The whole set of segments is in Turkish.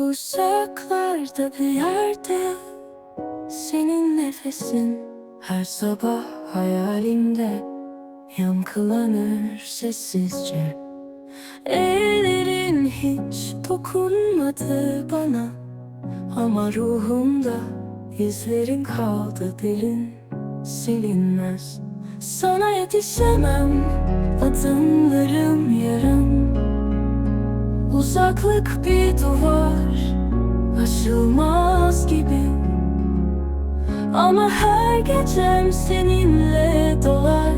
Uzaklarda bir yerde Senin nefesin. Her sabah hayalimde Yankılanır sessizce. Ellerin hiç dokunmadı bana Ama ruhumda izlerin kaldı derin Silinmez. Sana yetişemem Adımlarım yarım Uzaklık bir duvar Aşılmaz gibi. Ama her gecem seninle dolar.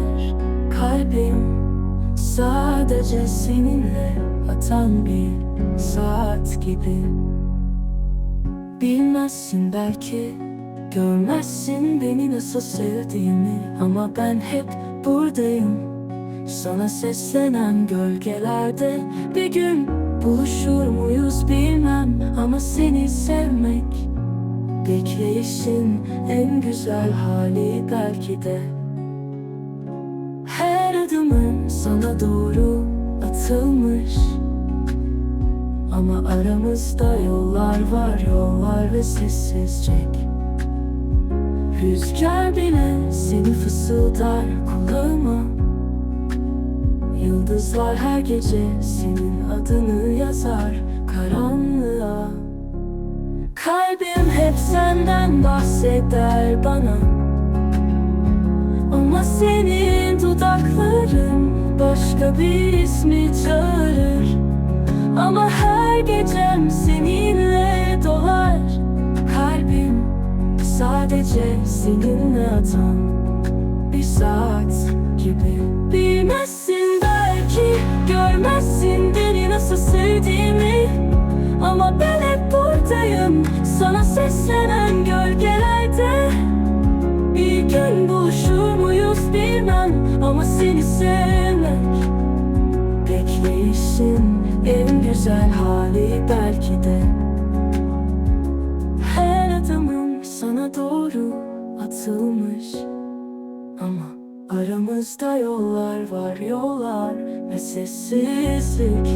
Kalbim sadece seninle atan bir saat gibi. Bilmezsin belki Görmezsin beni nasıl sevdiğimi. Ama ben hep buradayım. Sana seslenen gölgelerde bir gün buluşur muyuz bilmem ama seni sevmek Bekleyişin en güzel hali belki de. Her adımın sana doğru atılmış Ama aramızda yollar var yollar ve sessizcek Rüzgar bile seni fısıldar kulağıma Yıldızlar her gece senin adını yazar karanlığa. Kalbim hep senden bahseder bana. Ama senin dudakların başka bir ismi çağırır. Ama her gecem seninle dolar. Kalbim sadece seninle atan bir saat gibi. Bilmezsin nasıl sevdiğimi. Ama ben hep buradayım. Sana seslenen gölgelerde. Bir gün buluşur muyuz bilmem. Ama seni sevmek Bekleyişin en güzel hali belki de. Her adımım sana doğru atılmış. Ama aramızda yollar var yollar ve sessizlik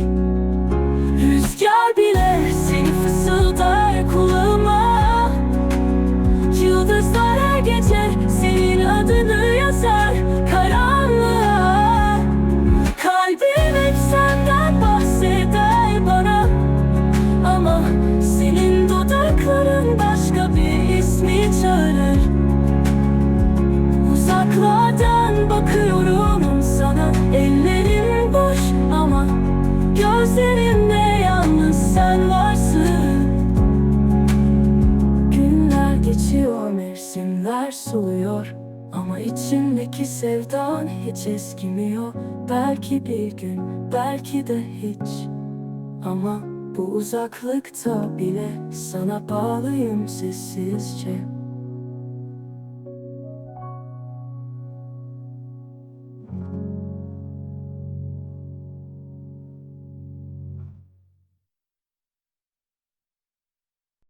Ama içimdeki sevdan hiç eskimiyor. Belki bir gün belki de hiç. Ama bu uzaklıkta bile sana bağlıyım sessizce